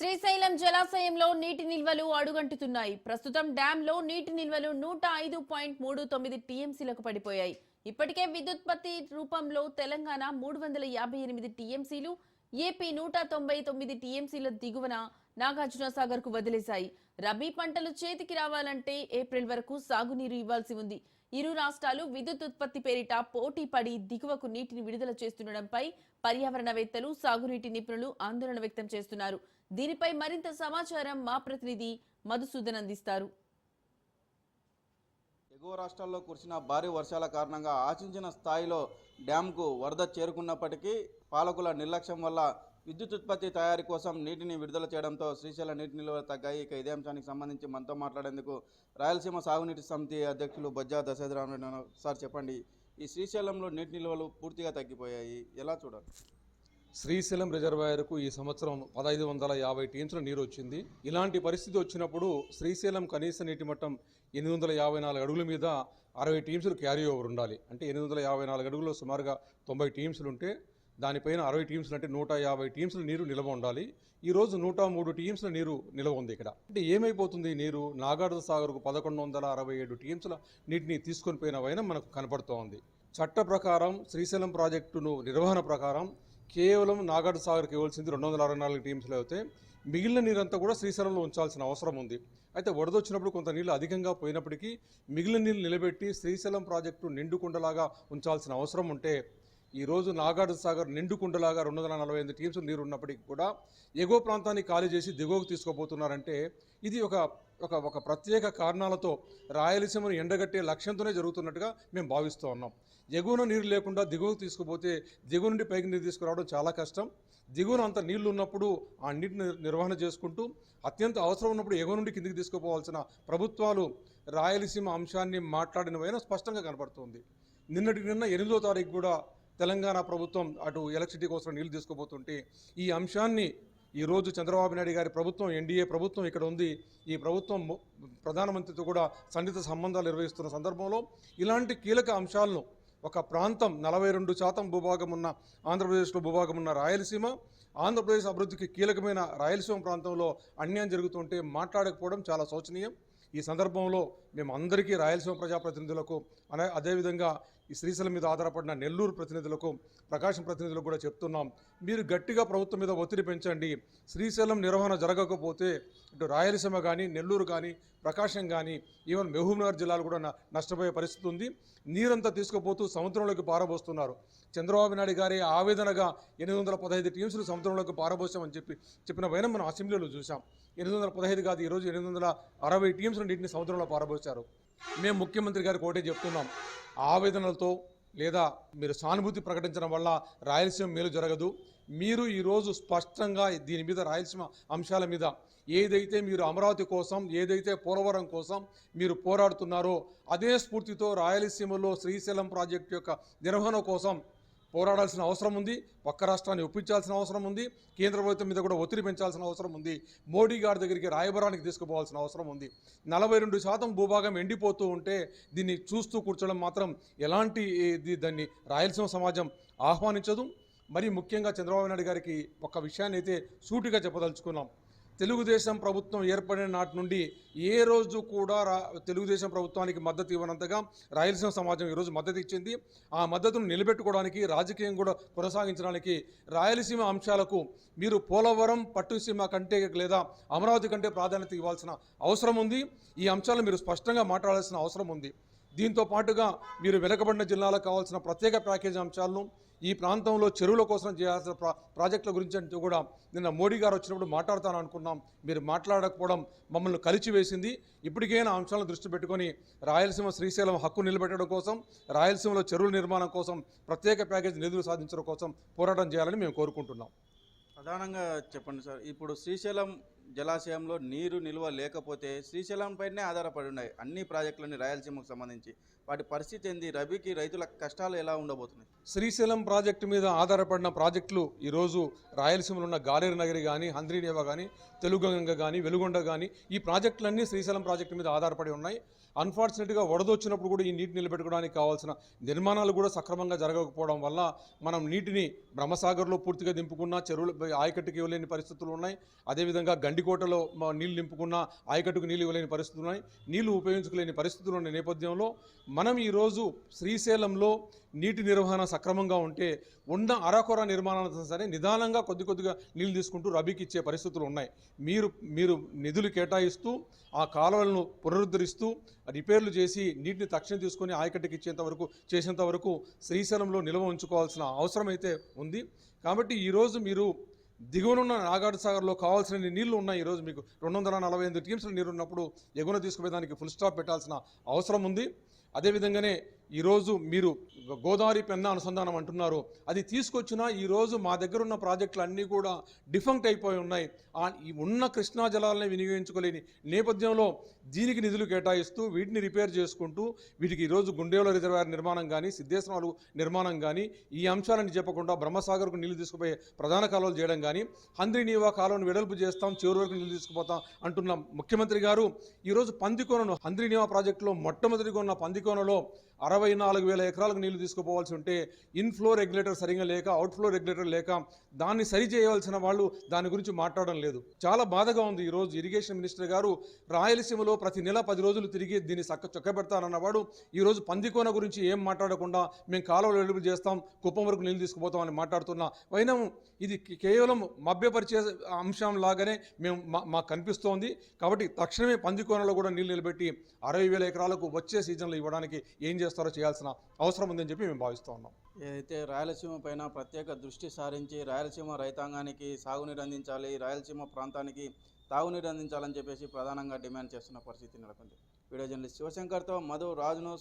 శ్రీశైలం జలాశయంలో నీటి నిల్వలు అడుగంటుతున్నాయి. ప్రస్తుతం డ్యాంలో నీటి నిల్వలు నూట ఐదు పాయింట్ మూడు తొమ్మిది టీఎంసీలకు పడిపోయాయి. ఇప్పటికే విద్యుత్పత్తి రూపంలో తెలంగాణ మూడు వందల యాభై ఎనిమిది టీఎంసీలు ఏపీ నూట తొంభై తొమ్మిది టీఎంసీల దిగువన నాగార్జున సాగర్కు వదిలేశాయి. రబీ పంటలు చేతికి రావాలంటే ఏప్రిల్ వరకు సాగునీరు ఇవ్వాల్సి ఉంది. ఇరు రాష్ట్రాలు విద్యుత్ ఉత్పత్తి పేరిట పోటీ పడి దిగువకు నీటిని విడుదల చేస్తుండడంపై పర్యావరణవేత్తలు సాగునీటి నిపుణులు ఆందోళన వ్యక్తం చేస్తున్నారు. దీనిపై మరింత సమాచారం మా ప్రతినిధి మధుసూదన్ అందిస్తారు. ఎగువ రాష్ట్రాల్లో కురిసిన భారీ వర్షాల కారణంగా ఆశించిన స్థాయిలో డ్యాంకు వరద చేరుకున్నప్పటికీ పాలకుల నిర్లక్ష్యం వల్ల విద్యుత్ ఉత్పత్తి తయారీ కోసం నీటిని విడుదల చేయడంతో శ్రీశైల నీటి నిల్వలు తగ్గాయి. ఇక ఇదే అంశానికి సంబంధించి మనతో మాట్లాడేందుకు రాయలసీమ సాగునీటి సమితి అధ్యక్షులు బజ్జా దశరథరావు సార్ చెప్పండి. ఈ శ్రీశైలంలో నీటి నిల్వలు పూర్తిగా తగ్గిపోయాయి. ఎలా చూడాలి? శ్రీశైలం రిజర్వాయర్కు ఈ సంవత్సరం పదహైదు వందల యాభై టీమ్స్ల నీరు వచ్చింది. ఇలాంటి పరిస్థితి వచ్చినప్పుడు శ్రీశైలం కనీస నీటి మట్టం ఎనిమిది వందల యాభై నాలుగు అడుగుల మీద అరవై టీమ్స్లు క్యారీ ఓవర్ ఉండాలి. అంటే ఎనిమిది వందల యాభై నాలుగు అడుగుల్లో సుమారుగా తొంభై టీమ్స్లు ఉంటే దానిపైన అరవై టీమ్స్లు అంటే నూట యాభై టీమ్స్ల నీరు నిల్వ ఉండాలి. ఈ రోజు నూట మూడు టీమ్స్ల నీరు నిల్వ ఉంది ఇక్కడ. అంటే ఏమైపోతుంది నీరు? నాగార్జున సాగర్కు పదకొండు వందల అరవై ఏడు టీమ్స్ల నీటిని తీసుకొని పోయిన వైన మనకు కనపడుతోంది. చట్ట ప్రకారం శ్రీశైలం ప్రాజెక్టును నిర్వహణ ప్రకారం కేవలం నాగార్జున సాగర్కి ఇవ్వాల్సింది రెండు వందల అరవై నాలుగు టీమ్స్లో అయితే మిగిలిన నీరంతా కూడా శ్రీశైలంలో ఉంచాల్సిన అవసరం ఉంది. అయితే వరద వచ్చినప్పుడు కొంత నీళ్ళు అధికంగా పోయినప్పటికీ మిగిలిన నీళ్ళు నిలబెట్టి శ్రీశైలం ప్రాజెక్టు నిండుకుండలాగా ఉంచాల్సిన అవసరం ఉంటే ఈరోజు రోజు నాగార్జున సాగర్ నిండుకుండలాగా రెండు వందల నలభై ఐదు టీమ్స్ నీరు ఉన్నప్పటికీ కూడా ఎగువ ప్రాంతాన్ని ఖాళీ చేసి దిగువకు తీసుకోబోతున్నారంటే ఇది ఒక ఒక ఒక ప్రత్యేక కారణాలతో రాయలసీమను ఎండగట్టే లక్ష్యంతోనే జరుగుతున్నట్టుగా మేము భావిస్తూ ఉన్నాం. ఎగువన నీరు లేకుండా దిగువకు తీసుకుపోతే దిగువ నుండి పైకి నీరు తీసుకురావడం చాలా కష్టం. దిగువన అంత నీళ్ళు ఉన్నప్పుడు ఆ నీటిని నిర్వహణ చేసుకుంటూ అత్యంత అవసరం ఉన్నప్పుడు ఎగువ నుండి కిందికి తీసుకుపోవాల్సిన ప్రభుత్వాలు రాయలసీమ అంశాన్ని మాట్లాడినవైన స్పష్టంగా కనపడుతుంది. నిన్నటి నిన్న ఎనిమిదో తారీఖు కూడా తెలంగాణ ప్రభుత్వం అటు ఎలక్ట్రిసిటీ కోసం నీళ్ళు తీసుకుపోతుంటే ఈ అంశాన్ని ఈరోజు చంద్రబాబు నాయుడు గారి ప్రభుత్వం ఎన్డీఏ ప్రభుత్వం ఇక్కడ ఉంది. ఈ ప్రభుత్వం ప్రధానమంత్రితో కూడా సన్నిహిత సంబంధాలు నిర్వహిస్తున్న సందర్భంలో ఇలాంటి కీలక అంశాలను ఒక ప్రాంతం నలభై రెండు శాతం భూభాగం ఉన్న ఆంధ్రప్రదేశ్లో భూభాగం ఉన్న రాయలసీమ ఆంధ్రప్రదేశ్ అభివృద్ధికి కీలకమైన రాయలసీమ ప్రాంతంలో అన్యాయం జరుగుతుంటే మాట్లాడకపోవడం చాలా శోచనీయం. ఈ సందర్భంలో మేము అందరికీ రాయలసీమ ప్రజాప్రతినిధులకు అనే అదేవిధంగా ఈ శ్రీశైలం మీద ఆధారపడిన నెల్లూరు ప్రతినిధులకు ప్రకాశం ప్రతినిధులకు కూడా చెప్తున్నాం. మీరు గట్టిగా ప్రభుత్వం మీద ఒత్తిడి పెంచండి. శ్రీశైలం నిర్వహణ జరగకపోతే ఇటు రాయలసీమ కానీ నెల్లూరు కానీ ప్రకాశం కానీ ఈవెన్ మహబూబ్నగర్ జిల్లాలు కూడా నష్టపోయే పరిస్థితి ఉంది. నీరంతా తీసుకుపోతూ సముద్రంలోకి పారబోస్తున్నారు. చంద్రబాబు నాయుడు గారి ఆవేదనగా ఎనిమిది వందల పదహైదు టీమ్స్లు సముద్రంలోకి పారబోసామని చెప్పి చెప్పిన పైన మనం అసెంబ్లీలో చూసాం ఎనిమిది వందల పదహైదు కాదు ఈరోజు ఎనిమిది వందల అరవై టీమ్స్ నీటిని సముద్రంలో పారబోసారు. మేము ముఖ్యమంత్రి గారికి ఒకటే చెప్తున్నాం. ఆవేదనలతో లేదా మీరు సానుభూతి ప్రకటించడం వల్ల రాయలసీమ మేలు జరగదు. మీరు ఈరోజు స్పష్టంగా దీని మీద రాయలసీమ అంశాల మీద ఏదైతే మీరు అమరావతి కోసం ఏదైతే పోలవరం కోసం మీరు పోరాడుతున్నారో అదే స్ఫూర్తితో రాయలసీమలో శ్రీశైలం ప్రాజెక్టు యొక్క నిర్వహణ కోసం పోరాడాల్సిన అవసరం ఉంది పక్క రాష్ట్రాన్ని ఒప్పించాల్సిన అవసరం ఉంది కేంద్ర ప్రభుత్వం మీద కూడా ఒత్తిడి పెంచాల్సిన అవసరం ఉంది మోడీ గారి దగ్గరికి రాయబరానికి తీసుకుపోవాల్సిన అవసరం ఉంది. నలభై రెండు శాతం భూభాగం ఎండిపోతూ ఉంటే దీన్ని చూస్తూ కూర్చోవడం మాత్రం ఎలాంటి దాన్ని రాయలసీమ సమాజం ఆహ్వానించదు. మరి ముఖ్యంగా చంద్రబాబు నాయుడు గారికి ఒక విషయాన్ని అయితే సూటిగా చెప్పదలుచుకున్నాం. తెలుగుదేశం ప్రభుత్వం ఏర్పడిన నాటి నుండి ఏ రోజు కూడా రా తెలుగుదేశం ప్రభుత్వానికి మద్దతు ఇవ్వనంతగా రాయలసీమ సమాజం ఈరోజు మద్దతు ఇచ్చింది. ఆ మద్దతును నిలబెట్టుకోవడానికి రాజకీయం కూడా కొనసాగించడానికి రాయలసీమ అంశాలకు మీరు పోలవరం పట్టుసీమ కంటే లేదా అమరావతి కంటే ప్రాధాన్యత ఇవ్వాల్సిన అవసరం ఉంది. ఈ అంశాలను మీరు స్పష్టంగా మాట్లాడాల్సిన అవసరం ఉంది. దీంతో పాటుగా మీరు వెనకబడిన జిల్లాలకు కావాల్సిన ప్రత్యేక ప్యాకేజీ అంశాలను ఈ ప్రాంతంలో చెరువుల కోసం చేయాల్సిన ప్రాజెక్టుల గురించి అంటూ కూడా నిన్న మోడీ గారు వచ్చినప్పుడు మాట్లాడతాను అనుకున్నాం. మీరు మాట్లాడకపోవడం మమ్మల్ని కలిచివేసింది. ఇప్పటికైనా అంశాలను దృష్టి పెట్టుకొని రాయలసీమ శ్రీశైలం హక్కు నిలబెట్టడం కోసం రాయలసీమలో చెరువుల నిర్మాణం కోసం ప్రత్యేక ప్యాకేజ్ నిధులు సాధించడం కోసం పోరాటం చేయాలని మేము కోరుకుంటున్నాం. ప్రధానంగా చెప్పండి సార్. ఇప్పుడు శ్రీశైలం జలాశయంలో నీరు నిల్వ లేకపోతే శ్రీశైలం పైనే ఆధారపడి ఉన్నాయి. అన్ని ప్రాజెక్టులని రాయలసీమకు సంబంధించి. వాటి పరిస్థితి ఏంది? రబీకి రైతుల కష్టాలు ఎలా ఉండబోతున్నాయి? శ్రీశైలం ప్రాజెక్టు మీద ఆధారపడిన ప్రాజెక్టులు ఈరోజు రాయలసీమలో ఉన్న గాలేరు నగరి కానీ హంద్రీనేవ కానీ తెలుగంగ కానీ వెలుగొండ కానీ ఈ ప్రాజెక్టులన్నీ శ్రీశైలం ప్రాజెక్టు మీద ఆధారపడి ఉన్నాయి. అన్ఫార్చునేట్గా వడదొచ్చినప్పుడు కూడా ఈ నీటి నిలబెట్టుకోవడానికి కావాల్సిన నిర్మాణాలు కూడా సక్రమంగా జరగకపోవడం వల్ల మనం నీటిని బ్రహ్మసాగర్లో పూర్తిగా దింపుకున్న చెరువులు ఆయకట్టుకి ఇవ్వలేని పరిస్థితులు ఉన్నాయి. అదేవిధంగా గండికోటలో నీళ్ళు నింపుకున్న ఆయకట్టుకు నీళ్ళు ఇవ్వలేని పరిస్థితులు ఉన్నాయి. నీళ్ళు ఉపయోగించుకోలేని పరిస్థితులు ఉన్న నేపథ్యంలో మనం ఈరోజు శ్రీశైలంలో నీటి నిర్వహణ సక్రమంగా ఉంటే ఉన్న అరకొర నిర్మాణాలతో సరే నిదానంగా కొద్ది కొద్దిగా నీళ్ళు తీసుకుంటూ రబీకి ఇచ్చే పరిస్థితులు ఉన్నాయి. మీరు మీరు నిధులు కేటాయిస్తూ ఆ కాలువలను పునరుద్ధరిస్తూ రిపేర్లు చేసి నీటిని తక్షణం తీసుకొని ఆయకట్టుకి ఇచ్చేంత వరకు చేసేంత వరకు శ్రీశైలంలో నిల్వ ఉంచుకోవాల్సిన అవసరం అయితే ఉంది. కాబట్టి ఈరోజు మీరు దిగువనున్న నాగార్జు సాగర్లో కావాల్సిన నీళ్ళు ఉన్నాయి. ఈరోజు మీకు రెండు వందల నలభై ఎనిమిది టీమ్స్లో నీరు ఉన్నప్పుడు ఎగున తీసుకుపోయేదానికి ఫుల్ స్టాప్ పెట్టాల్సిన అవసరం ఉంది. అదేవిధంగానే ఈరోజు మీరు గోదావరి పెన్న అనుసంధానం అంటున్నారు. అది తీసుకొచ్చినా ఈరోజు మా దగ్గర ఉన్న ప్రాజెక్టులు అన్నీ కూడా డిఫంక్ట్ అయిపోయి ఉన్నాయి. ఈ ఉన్న కృష్ణా జలాలని వినియోగించుకోలేని నేపథ్యంలో దీనికి నిధులు కేటాయిస్తూ వీటిని రిపేర్ చేసుకుంటూ వీటికి ఈరోజు గుండేవుల రిజర్వాయర్ నిర్మాణం కానీ సిద్ధేశ్వరాలు నిర్మాణం కానీ ఈ అంశాలని చెప్పకుండా బ్రహ్మసాగర్కు నీళ్ళు తీసుకుపోయే ప్రధాన కాలువలు చేయడం కానీ హంద్రి నీవా కాలువను వెడల్పు చేస్తాం చివరి వరకు నీళ్ళు తీసుకుపోతాం అంటున్న ముఖ్యమంత్రి గారు ఈరోజు పందికోనను హంద్రి నీవా ప్రాజెక్టులో మొట్టమొదటిగా ఉన్న పందికోనలో అరవై నాలుగు వేల ఎకరాలకు నీళ్ళు తీసుకుపోవాల్సి ఉంటే ఇన్ఫ్లో రెగ్యులేటర్ సరిగా లేక అవుట్ఫ్లో రెగ్యులేటర్ లేక దాన్ని సరి చేయవలసిన వాళ్ళు దాని గురించి మాట్లాడడం లేదు. చాలా బాధగా ఉంది ఈరోజు ఇరిగేషన్ మినిస్టర్ గారు రాయలసీమలో ప్రతి నెల పది రోజులు తిరిగి దీన్ని చక్క చొక్కబెడతానన్నవాడు ఈరోజు పందికోన గురించి ఏం మాట్లాడకుండా మేము కాలువలు వెలుపు చేస్తాం కుప్పం వరకు నీళ్ళు తీసుకుపోతామని మాట్లాడుతున్నా. వైనం ఇది కేవలం మభ్యపరిచే అంశం లాగానే మేము మా- మాకు కనిపిస్తోంది. కాబట్టి తక్షణమే పందికోనలో కూడా నీళ్ళు నిలబెట్టి అరవై వేల ఎకరాలకు వచ్చే సీజన్లో ఇవ్వడానికి ఏం చేస్తారో చేయాల్సిన అవసరం ఉందని చెప్పి మేము భావిస్తూ ఉన్నాం. ఏదైతే రాయలసీమ పైన ప్రత్యేక దృష్టి సారించి రాయలసీమ రైతాంగానికి సాగునీరు అందించాలి రాయలసీమ ప్రాంతానికి తాగునీరు అందించాలని చెప్పేసి ప్రధానంగా డిమాండ్ చేస్తున్న పరిస్థితి నెలకొంది. వీడియో జర్నలిస్ట్ శివశంకర్తో మధు రాజును